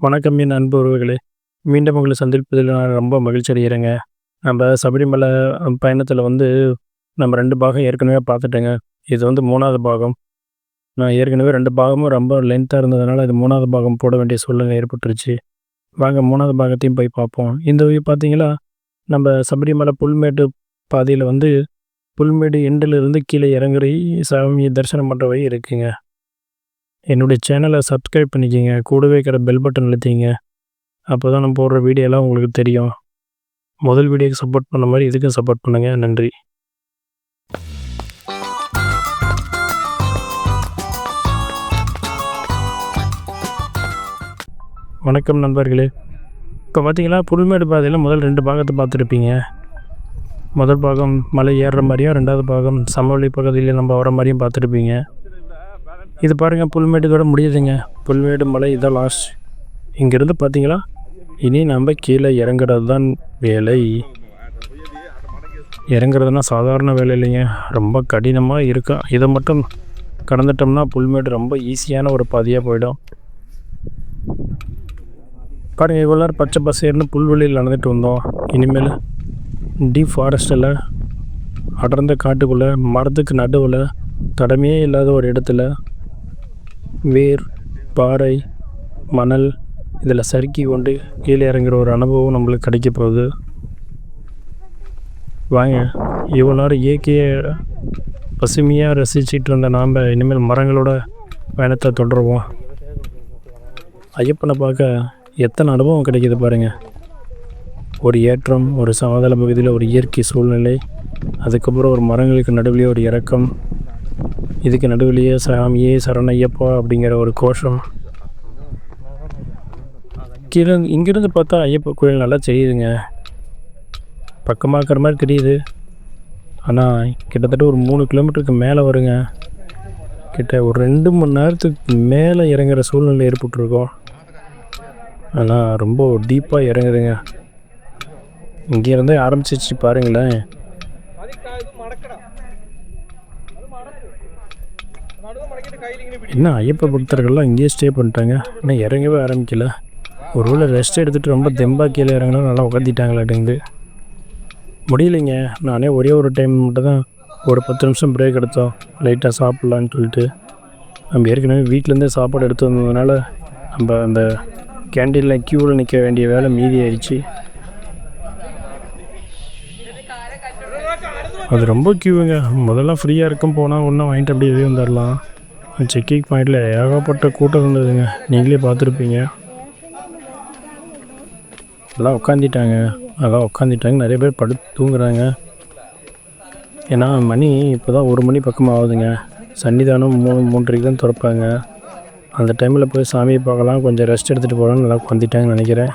வணக்கம் என் அன்பு உறவுகளே. மீண்டும் உங்களை சந்திப்பதில் நான் ரொம்ப மகிழ்ச்சி அடைகிறேங்க. நம்ம சபரிமலை பயணத்தில் வந்து நம்ம ரெண்டு பாகம் ஏற்கனவே பார்த்துட்டேங்க. இது வந்து மூணாவது பாகம். நான் ஏற்கனவே ரெண்டு பாகமும் ரொம்ப லென்த்தாக இருந்ததுனால இது மூணாவது பாகம் போட வேண்டிய சூழ்நிலை ஏற்பட்டுருச்சு. வாங்க மூணாவது பாகத்தையும் போய் பார்ப்போம். இந்த வழி பார்த்தீங்களா? நம்ம சபரிமலை புல்மேட்டு பாதையில் வந்து புல்மேடு எண்டிலிருந்து கீழே இறங்குறி சாமி தரிசனம் பண்ணுற வழி இருக்குங்க. என்னுடைய சேனலை சப்ஸ்கிரைப் பண்ணிக்கிங்க. கூடவே இருக்கிற பெல் பட்டன் அழுத்திங்க அப்போ தான் நான் போடுற வீடியோலாம் உங்களுக்கு தெரியும். முதல் வீடியோக்கு சப்போர்ட் பண்ண மாதிரி இதுக்கும் சப்போர்ட் பண்ணுங்கள் நன்றி. வணக்கம் நண்பர்களே. இப்போ பார்த்தீங்கன்னா புல்மேடு பாதையில் முதல் ரெண்டு பாகத்தை பார்த்துருப்பீங்க. முதல் பாகம் மலை ஏறுற மாதிரியும் ரெண்டாவது பாகம் சமவெளி பகுதியில் நம்ம வர மாதிரியும் பார்த்துருப்பீங்க. இது பாருங்கள் புல்மேடுக்கோட முடியுதுங்க. புல்மேடு மலை இதான் லாஸ்ட் இங்கேருந்து பார்த்தீங்களா இனி நம்ம கீழே இறங்குறது தான் வேலை. இறங்குறதுனா சாதாரண வேலை இல்லைங்க. ரொம்ப கடினமாக இருக்கும் இதை மட்டும் கடந்துட்டோம்னா புல்மேடு ரொம்ப ஈஸியான ஒரு பாதையாக போயிடும். பாருங்கள் இவ்வளோ நேரம் பச்சை பசேர்னு புல்வெளியில் நடந்துட்டு வந்தோம். இனிமேல் டீப் ஃபாரஸ்ட்டில் அடர்ந்த காட்டுக்குள்ளே மரத்துக்கு நடுவில் தடமே இல்லாத ஒரு இடத்துல வேர் பாறை மணல் இதில் சறுக்கி கொண்டு கீழே இறங்குற ஒரு அனுபவம் நம்மளுக்கு கிடைக்க போகுது. வாங்க இவ்வளோ நேரம் இயற்கையை பசுமையாக ரசிச்சிட்டு இருந்த நாம் இனிமேல் மரங்களோட பயணத்தை தொடருவோம். ஐயப்பனை பார்க்க எத்தனை அனுபவம் கிடைக்கிது பாருங்கள் ஒரு ஏற்றம் ஒரு சமதள பகுதியில் ஒரு இயற்கை சூழ்நிலை அதுக்கப்புறம் ஒரு மரங்களுக்கு நடுவிலே ஒரு இறக்கம் இதுக்கு நடுவிலேயே சாமியே சரணையப்பா அப்படிங்கிற ஒரு கோஷம். கீழே இங்கேருந்து பார்த்தா ஐயப்பா கோயில் நல்லா செய்யுதுங்க பக்கமாக இருக்கிற மாதிரி தெரியுது. ஆனால் கிட்டத்தட்ட ஒரு மூணு கிலோமீட்டருக்கு மேலே வருங்க. கிட்ட ஒரு ரெண்டு மணி நேரத்துக்கு மேலே இறங்குற சூழ்நிலை ஏற்பட்டுருக்கோம். ஆனால் ரொம்ப டீப்பாக இறங்குதுங்க. இங்கேருந்தே ஆரம்பிச்சிச்சு பாருங்களேன். என்ன ஐயப்ப பக்தர்கள்லாம் இங்கேயே ஸ்டே பண்ணிட்டாங்க? ஆனால் இறங்கவே ஆரம்பிக்கல. ஒரு வேளை ரெஸ்ட் எடுத்துகிட்டு ரொம்ப தெம்பாக கீழே இறங்கினா நல்லா உட்காந்துட்டாங்களாட்டேங்குது முடியலைங்க. நானே ஒரே ஒரு டைம் மட்டும் தான் ஒரு பத்து நிமிஷம் பிரேக் எடுத்தோம். லைட்டாக சாப்பிட்லான்னு சொல்லிட்டு. நம்ம ஏற்கனவே வீட்டிலேருந்தே சாப்பாடு எடுத்து வந்ததுனால நம்ம அந்த கேண்டீனில் க்யூவில் நிற்க வேண்டிய வேலை மீதி ஆயிடுச்சு. அது ரொம்ப க்யூவுங்க முதல்ல ஃப்ரீயாக இருக்கும் போனால் ஒன்றும் வாங்கிட்டு அப்படியே வெளியே வந்துடலாம் செக்கிங் பாயிண்டில் ஏகப்பட்ட கூட்டம் இருந்ததுங்க. நீங்களே பார்த்துருப்பீங்க. எல்லாம் உட்காந்துட்டாங்க அதான் உட்காந்துட்டாங்க நிறைய பேர் படுத்து தூங்குறாங்க. ஏன்னா மணி இப்போ தான் ஒரு மணி பக்கமாக ஆகுதுங்க. சன்னிதானம் மூணு மூன்றரைக்கு தான் திறப்பாங்க. அந்த டைமில் போய் சாமியை பார்க்கலாம் கொஞ்சம் ரெஸ்ட் எடுத்துகிட்டு போகலான்னு நல்லா உட்காந்துட்டாங்கன்னு நினைக்கிறேன்.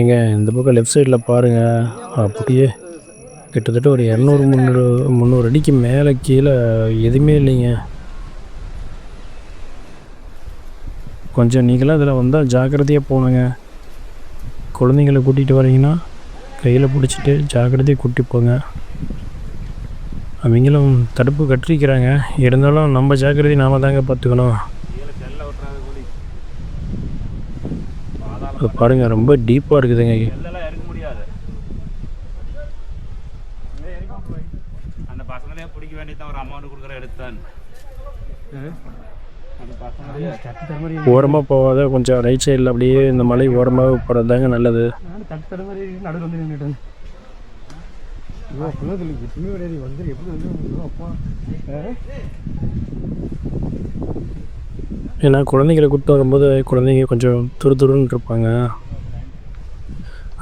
ஏங்க இந்த பக்கம் லெஃப்ட் சைடில் பாருங்கள் அப்படியே கிட்டத்தட்ட ஒரு இரநூறு முந்நூறு முந்நூறு அடிக்கு மேலே கீழே எதுவுமே இல்லைங்க. கொஞ்சம் நீங்களாம் அதில் வந்தால் ஜாக்கிரதையாக போகணுங்க குழந்தைங்கள கூட்டிகிட்டு வரீங்கன்னா கையில் பிடிச்சிட்டு ஜாக்கிரதையாக கூட்டி போங்க. அவங்களும் தடுப்பு கட்டிருக்கிறாங்க இருந்தாலும் நம்ம ஜாக்கிரதை நாம தாங்க பார்த்துக்கணும். பாருங்கள் ரொம்ப டீப்பாக இருக்குதுங்க. பிடிக்க வேண்டியதான் ஒரு அமௌண்ட் கொடுக்குற எடுத்தான். ஓரமாக போகாத கொஞ்சம் ரைட் சைடில் அப்படியே இந்த மலை ஓரமாக போகிறது தாங்க நல்லது ஏன்னா குழந்தைங்களை கூப்பிட்டு வரும்போது குழந்தைங்க கொஞ்சம் துரு துருன்னு இருப்பாங்க.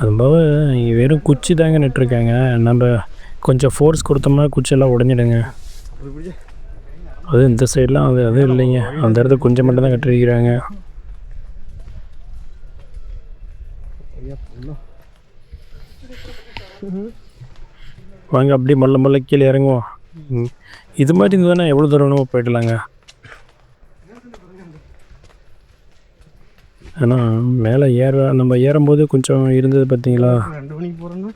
அதுபோக இங்கே வெறும் குச்சி தாங்க நட்டுருக்காங்க நம்ம கொஞ்சம் ஃபோர்ஸ் கொடுத்தோம்னா குச்சியெல்லாம் உடஞ்சிடுங்க. அது இந்த சைட்லாம் அது அதுவும் இல்லைங்க. அந்த இடத்துல கொஞ்சம் மட்டும் தான் கட்டிருக்கிறாங்க வாங்க அப்படியே மல்ல மல்ல கீழே இறங்குவோம். இது மாதிரி இருந்ததுன்னா எவ்வளோ தூரம் வேணுமோ போயிடலாங்க. ஏன்னா மேலே ஏற நம்ம ஏறும்போது கொஞ்சம் இருந்தது பார்த்தீங்களா? ரெண்டு மணிக்கு போகிறோன்னா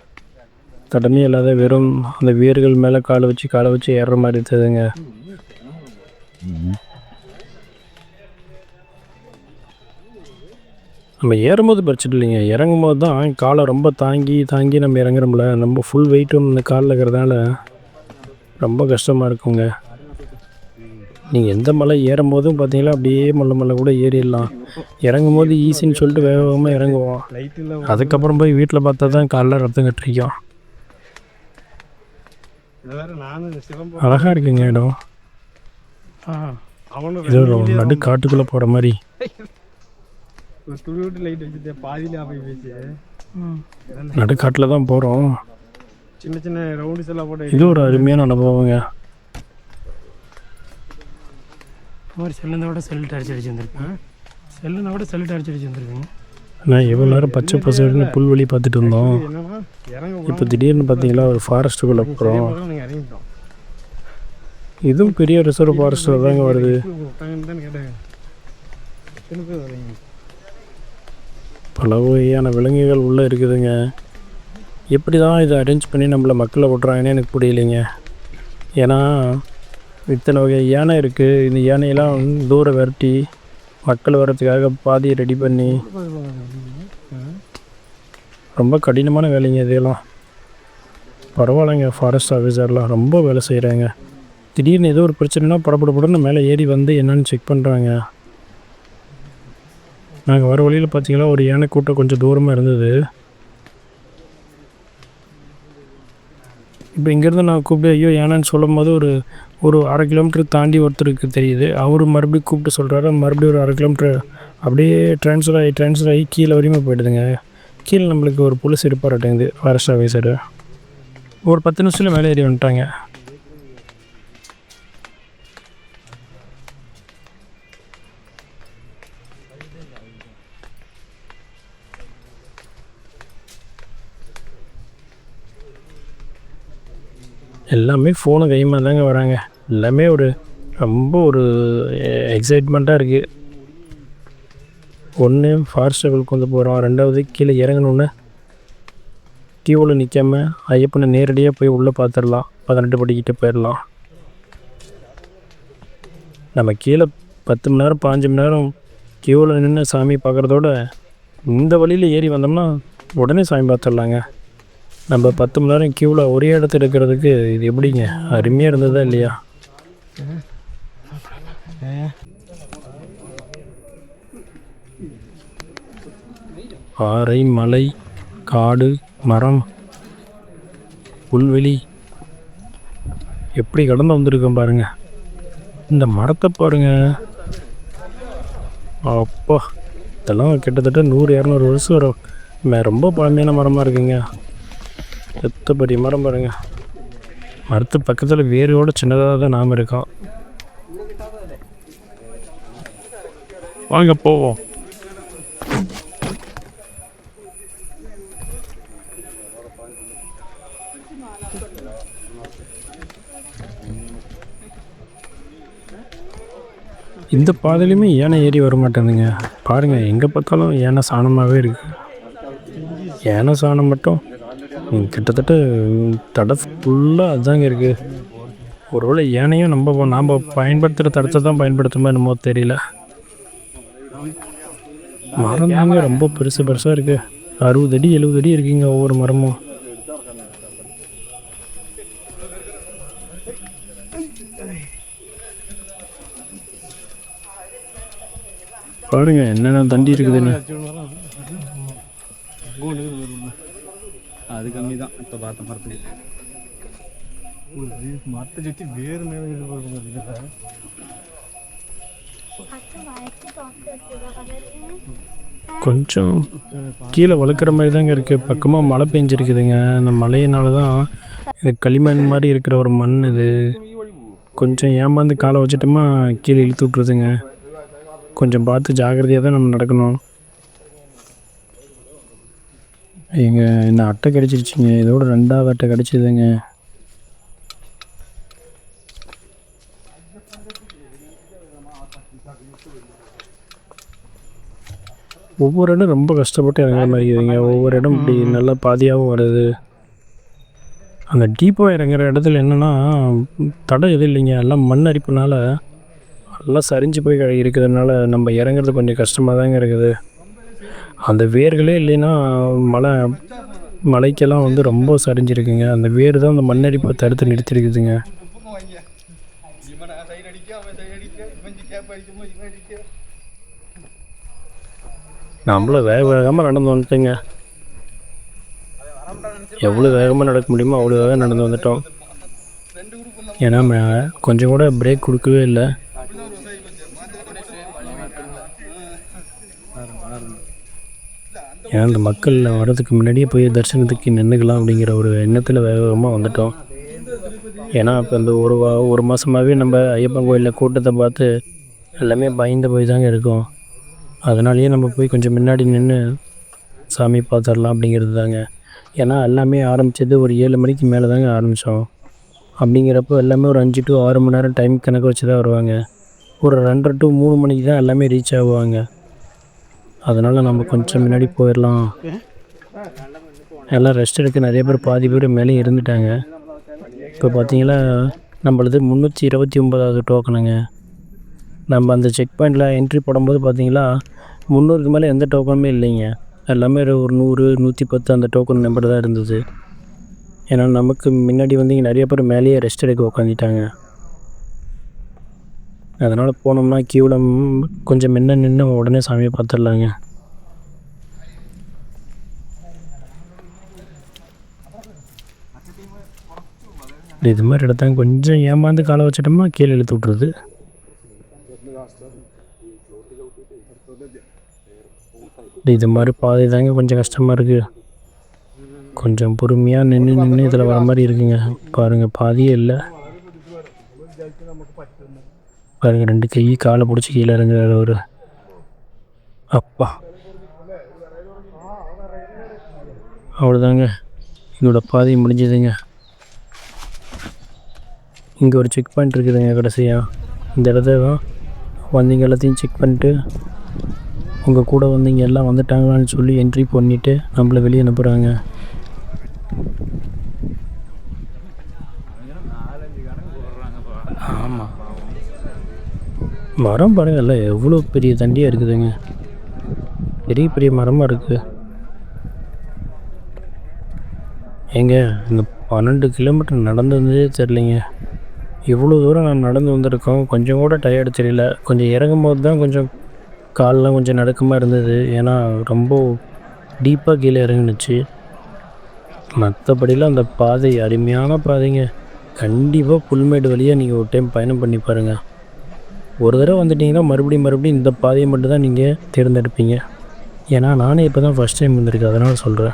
தடமே இல்லாத வெறும் அந்த வேர்கள் மேலே காலை வச்சு காலை வச்சு ஏறுற மாதிரி இருந்ததுங்க. நம்ம ஏறும்போது பிரச்சனை இல்லைங்க. இறங்கும்போது தான் காலை ரொம்ப தாங்கி தாங்கி நம்ம இறங்குறோம்ல. நம்ம ஃபுல் வெயிட்டும் இந்த காலில் இருக்கிறதுனால ரொம்ப கஷ்டமாக இருக்குங்க. நீங்கள் எந்த மலை ஏறும்போதும் பார்த்தீங்களா அப்படியே மல்ல மல்ல கூட ஏறிடலாம். இறங்கும் போது ஈஸின்னு சொல்லிட்டு வேக வேகமாக இறங்குவோம். அதுக்கப்புறம் போய் வீட்டில் பார்த்தா தான் காலைல ரத்தம் கட்டிருக்கும். அழகாக இருக்குங்க இடம். இது நடு காட்டுக்குள்ளே போகிற மாதிரி. நடுக்காட்டில் தான் போகிறோம் சின்ன சின்ன ரவுண்ட்ஸ் எல்லாம் போட்டு இது ஒரு அருமையான அனுபவங்க. ஒரு செல்லுந்த விட செல்லு அடிச்சு அடிச்சு வந்திருக்கேன் செல்லுந்த விட செல்லு அடிச்சு அடிச்சு வந்திருக்கேங்க நான் எவ்வளோ நேரம் பச்சை பசங்கன்னு புல்வெளி பார்த்துட்டு இருந்தோம். இப்போ திடீர்னு பார்த்தீங்களா ஒரு ஃபாரஸ்ட்டுக்குள்ளே போகிறோம் இதுவும் பெரிய ரிசர்வ் ஃபாரஸ்ட்டில் தாங்க வருது. பல வகையான விலங்குகள் உள்ளே இருக்குதுங்க. எப்படி தான் இதை அரேஞ்ச் பண்ணி நம்மளை மக்களை விட்றாங்கன்னு எனக்கு புரியலைங்க. ஏன்னா இத்தனை வகை யானை இருக்குது இந்த யானையெல்லாம் தூரம் விரட்டி மக்கள் வர்றதுக்காக பாதியை ரெடி பண்ணி ரொம்ப கடினமான வேலைங்க இதெல்லாம். பரவாயில்லைங்க ஃபாரஸ்ட் ஆஃபீஸர்லாம் ரொம்ப வேலை செய்கிறாங்க திடீர்னு ஏதோ ஒரு பிரச்சனைனா படப்படப்படன்னு மேலே ஏறி வந்து என்னென்னு செக் பண்ணுறாங்க நாங்கள் வர வழியில் பார்த்தீங்கன்னா ஒரு யானை கூட்டம் கொஞ்சம் தூரமாக இருந்தது. இப்போ இங்கேருந்து நான் கூப்பிட்டு ஐயோ ஏனான்னு சொல்லும் போது ஒரு ஒரு அரை கிலோமீட்டர் தாண்டி ஒருத்தருக்கு தெரியுது. அவர் மறுபடியும் கூப்பிட்டு சொல்கிறாரு மறுபடியும் ஒரு அரை கிலோமீட்டர் அப்படியே ட்ரான்ஸ்ஃபர் ஆகி ட்ரான்ஸ்ஃபர் ஆகி கீழே வரையுமே போயிடுதுங்க. கீழே நம்மளுக்கு ஒரு புலிஸ் இருப்பாரட்டேங்குது ஃபாரஸ்ட் ஆஃபீஸரு ஒரு பத்து நிமிஷத்தில் மேலே ஏறி வந்துட்டாங்க. எல்லாமே ஃபோனை கையுமா தாங்க வராங்க. எல்லாமே ஒரு ரொம்ப ஒரு எக்ஸைட்மெண்ட்டாக இருக்குது ஒன்று ஃபாரஸ்டபிள் கொண்டு போகிறோம் ரெண்டாவது கீழே இறங்கணுன்னு டியூவில் நிற்காம ஐயப்பனை நேரடியாக போய் உள்ளே பார்த்துடலாம் பதினெட்டு படிக்கிட்டு போயிடலாம் நம்ம கீழே பத்து மணி நேரம் பாஞ்சு மணி நேரம் கியூவில் நின்று சாமி பார்க்குறதோட இந்த வழியில் ஏறி வந்தோம்னா உடனே சாமி பார்த்துடலாங்க நம்ம பத்து மணி நேரம் க்யூவில் ஒரே இடத்துல இருக்கிறதுக்கு இது எப்படிங்க? அருமையாக இருந்ததா இல்லையா? பாறை மலை காடு மரம் புல்வெளி. எப்படி கடந்து வந்திருக்கோம் பாருங்க. இந்த மரத்தை பாருங்க. அப்பா இதெல்லாம் கிட்டத்தட்ட நூறு இரநூறு வருஷம் வரும். மே- ரொம்ப பழமையான மரமாக இருக்குங்க. எத்தப்படி? மரம் பாருங்க. மரத்து பக்கத்தில் வேரோட சின்னதாக தான் நாம் இருக்கோம். வாங்க போவோம். இந்த பாதையிலுமே யானை ஏறி வர மாட்டேங்குதுங்க. பாருங்கள் எங்கே பார்த்தாலும் யானை சாணமாகவே இருக்குது யானை சாணம் மட்டும் கிட்டத்தட்ட தடை ஃபுல்லாக அதுதாங்க இருக்குது ஒருவேளை ஏனையும் நம்ம நாம் பயன்படுத்துகிற தடத்தை தான் பயன்படுத்துமோ என்னமோ தெரியல. மரம் தாங்க ரொம்ப பெருசு பெருசாக இருக்குது அறுபது அடி எழுபது அடி இருக்குங்க ஒவ்வொரு மரமும். பாருங்க என்னென்ன தண்டி இருக்குதுன்னு. அது கம்மி தான் இப்போ பார்த்த மரத்துக்கு. மரத்தை சுற்றி வேறு மேலே இது கொஞ்சம் கீழே வளர்க்குற மாதிரி தாங்க இருக்குது பக்கமாக மழை பெஞ்சிருக்குதுங்க. அந்த மழையினால தான் இது களிமண் மாதிரி இருக்கிற ஒரு மண் இது. கொஞ்சம் ஏமாந்து காலை வச்சுட்டோமா கீழே இழுத்து விட்ருதுங்க கொஞ்சம் பார்த்து ஜாக்கிரதையாக தான் நம்ம நடக்கணும். எங்க இந்த அட்டை கிடச்சிருச்சுங்க. இதோட ரெண்டாவது அட்டை கிடச்சிதுங்க. ஒவ்வொரு இடம் ரொம்ப கஷ்டப்பட்டு இறங்குற மாதிரி இருக்குதுங்க. ஒவ்வொரு இடம் இப்படி நல்லா பாதியாகவும் வருது. அந்த டீப்பாக இறங்குற இடத்துல என்னென்னா தடை எதுவும் இல்லைங்க. எல்லாம் மண் அரிப்புனால எல்லாம் சரிஞ்சு போய் இருக்கிறதுனால நம்ம இறங்குறது கொஞ்சம் கஷ்டமாக தாங்க இருக்குது. அந்த வேர்களே இல்லைன்னா மலை மலைக்கெல்லாம் வந்து ரொம்ப சரிஞ்சிருக்குங்க. அந்த வேர் தான் அந்த மண்ணரிப்பை தடுத்து நிறுத்திருக்குதுங்க. நம்மளும் வேக வேகமாக நடந்து வந்துட்டேங்க. எவ்வளோ வேகமாக நடக்க முடியுமோ அவ்வளோ வேகம் நடந்து வந்துட்டோம். ஏன்னா கொஞ்சம் கூட பிரேக் கொடுக்கவே இல்லை. ஏன்னா இந்த மக்கள் வர்றதுக்கு முன்னாடியே போய் தரிசனத்துக்கு நின்றுக்கலாம் அப்படிங்கிற ஒரு எண்ணத்தில் வேகமாக வந்துட்டோம். ஏன்னா இப்போ இந்த ஒரு வா ஒரு மாதமாகவே நம்ம ஐயப்பன் கோயிலில் கூட்டத்தை பார்த்து எல்லாமே பயந்து போய் தாங்க இருக்கோம். அதனாலேயே நம்ம போய் கொஞ்சம் முன்னாடி நின்று சாமி பார்த்துடலாம் அப்படிங்கிறது தாங்க ஏன்னா எல்லாமே ஆரம்பித்தது ஒரு ஏழு மணிக்கு மேலே தாங்க ஆரம்பித்தோம் அப்படிங்கிறப்போ எல்லாமே ஒரு அஞ்சு டு ஆறு மணி நேரம் டைம் கணக்கு வச்சு தான் வருவாங்க. ஒரு ரெண்டரை டு மூணு மணிக்கு தான் எல்லாமே ரீச் ஆகுவாங்க. அதனால் நம்ம கொஞ்சம் முன்னாடி போயிடலாம். எல்லாம் ரெஸ்ட் எடுக்க நிறைய பேர் பாதி பேர் மேலே இருந்துட்டாங்க. இப்போ பார்த்தீங்கன்னா நம்மளது முந்நூற்றி இருபத்தி ஒம்பதாவது டோக்கனுங்க நம்ம அந்த செக் பாயிண்டில் என்ட்ரி போடும்போது பார்த்தீங்களா முந்நூறுக்கு மேலே எந்த டோக்கனுமே இல்லைங்க. எல்லாமே ஒரு நூறு நூற்றி பத்து அந்த டோக்கன் நம்பர் தான் இருந்தது. ஏன்னா நமக்கு முன்னாடி வந்து இங்கே நிறைய பேர் மேலேயே ரெஸ்ட் எடுக்க உட்காந்துட்டாங்க அதனால் போனோம்னா கியூவில் கொஞ்சம் முன்ன நின்று உடனே சாமியை பார்த்துடலாங்க. இது மாதிரி இடத்தாங்க கொஞ்சம் ஏமாந்து காலை வச்சிட்டோம்னா கீழே இழுத்து விட்ருது இது மாதிரி பாதை தாங்க கொஞ்சம் கஷ்டமாக இருக்குது கொஞ்சம் பொறுமையாக நின்று நின்று இதில் வர மாதிரி இருக்குங்க. பாருங்கள் பாதியே இல்லை. உட்காருங்க. ரெண்டு கை காலை பிடிச்சி கீழே இறங்குறாரு ஒரு அப்பா. அவ்வளோதாங்க இதோட பாதி முடிஞ்சதுங்க. இங்கே ஒரு செக் பாயிண்ட் இருக்குதுங்க கடைசியாக இந்த இடத்த வந்தீங்க எல்லாத்தையும் செக் பண்ணிட்டு உங்கள் கூட வந்தீங்க எல்லாம் வந்துட்டாங்களான்னு சொல்லி என்ட்ரி பண்ணிவிட்டு நம்மளை வெளியே அனுப்புகிறாங்க மரம் பாருங்கல்ல எவ்வளோ பெரிய தண்டியாக இருக்குதுங்க. பெரிய பெரிய மரமாக இருக்குது ஏங்க இந்த பன்னெண்டு கிலோமீட்டர் நடந்து வந்ததே தெரிலிங்க இவ்வளோ தூரம் நான் நடந்து வந்திருக்கோம். கொஞ்சம் கூட டயர்டு தெரியல. கொஞ்சம் இறங்கும் போது தான் கொஞ்சம் கால்லாம் கொஞ்சம் நடுக்கமாக இருந்தது. ஏன்னா ரொம்ப டீப்பாக கீழே இறங்குனுச்சு. மற்றபடிலாம் அந்த பாதை அருமையான பாதைங்க. கண்டிப்பாக புல்மேடு வழியாக நீங்கள் ஒரு டைம் பயணம் பண்ணி பாருங்கள் ஒரு தடவை வந்துட்டிங்கன்னா மறுபடியும் மறுபடியும் இந்த பாதையை மட்டும் தான் நீங்கள் தேர்ந்தெடுப்பீங்க. ஏன்னா நானே இப்போ தான் ஃபஸ்ட் டைம் வந்திருக்கேன். அதனால் சொல்கிறேன்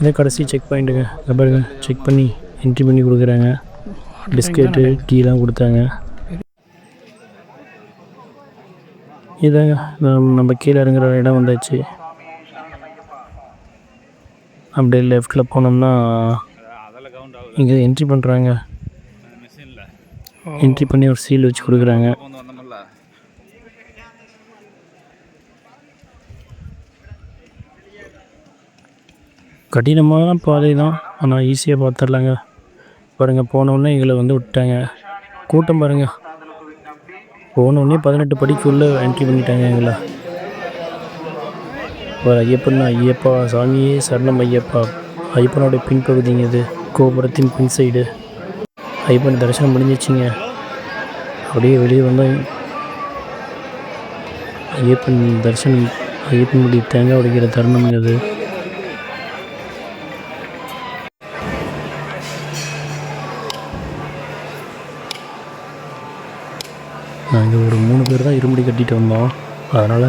இதை கடைசி செக் பாயிண்ட்டுங்க இதை பாருங்க. செக் பண்ணி என்ட்ரி பண்ணி கொடுக்குறாங்க. பிஸ்கெட்டு டீலாம் கொடுத்தாங்க. இதாங்க. நம்ம- நம்ம கீழே இறங்குற இடம் வந்தாச்சு. அப்படியே லெஃப்டில் போனோம்னா இங்கே என்ட்ரி பண்ணுறாங்க என்ட்ரி பண்ணி ஒரு சீல் வச்சு கொடுக்குறாங்க. கடினமான பாதை தான் ஆனால் ஈஸியாக பார்த்துடலாங்க பாருங்கள் போனவுடனே எங்களை வந்து விட்டாங்க கூட்டம் பாருங்கள் போனவுடனே பதினெட்டு படிக்குள்ளே என்ட்ரி பண்ணிட்டாங்க எங்களை. ஒரு ஐயப்பன் ஐயப்பா சாமியே சரணம் ஐயப்பா. ஐயப்பனோட பின்பகுதிங்க இது. கோபுரத்தின் பின் சைடு ஐயப்பன் தரிசனம் முடிஞ்சிச்சுங்க. அப்படியே வெளியே வந்தோம் ஐயப்பன் தரிசனம் ஐயப்பனுடைய தேங்காய் உடைக்கிற தருணம்ங்க அது. நாங்கள் ஒரு மூணு பேர் தான் இருமுடி கட்டிட்டு வந்தோம். அதனால்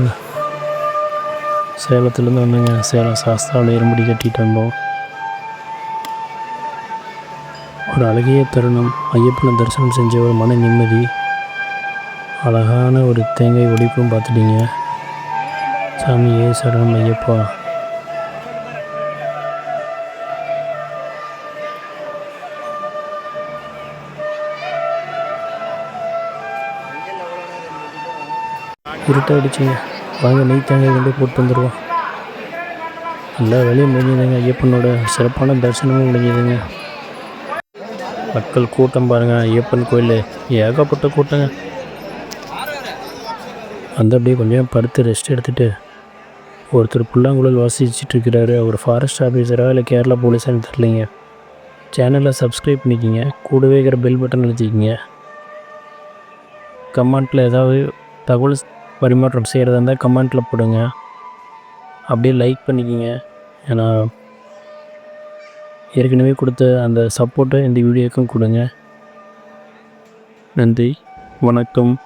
சேலத்துலேருந்து வந்தோங்க சேலம் சாஸ்தாவில் இருமுடி கட்டிகிட்டு வந்தோம். ஒரு அழகிய தருணம். ஐயப்பனை தரிசனம் செஞ்ச ஒரு மன நிம்மதி. அழகான ஒரு தேங்காய் ஒடிப்பும் பார்த்துட்டீங்க. சாமியே சரணம் ஐயப்பா. இருட்டாயிடுச்சுங்க. வாங்க நெய் தேங்காய் கொண்டு போட்டு வந்துடுவோம். நல்லா வேலையும் முடிஞ்சதுங்க. ஐயப்பனோட சிறப்பான தரிசனமும் முடிஞ்சதுங்க. மக்கள் கூட்டம் பாருங்கள் ஐயப்பன் கோயில். ஏகப்பட்ட கூட்டங்க. வந்து அப்படியே கொஞ்சம் படுத்து ரெஸ்ட் எடுத்துகிட்டு ஒருத்தர் புல்லாங்குழல் வாசிச்சுட்டு இருக்கிறாரு. அவர் ஃபாரஸ்ட் ஆஃபீஸராக இல்லை கேரளா போலீஸான்னு தெரிலிங்க சேனலை சப்ஸ்கிரைப் பண்ணிக்கிங்க. கூடவே இருக்கிற பெல் பட்டன் அழுத்திக்கிங்க. கமெண்ட்டில் ஏதாவது தகவல் பரிமாற்றம் செய்கிறதா இருந்தால் கமெண்ட்டில் போடுங்க. அப்படியே லைக் பண்ணிக்கிங்க. ஏன்னா ஏற்கனவே கொடுத்த அந்த சப்போர்ட்டை இந்த வீடியோக்கும் கொடுங்க. நன்றி. வணக்கம்.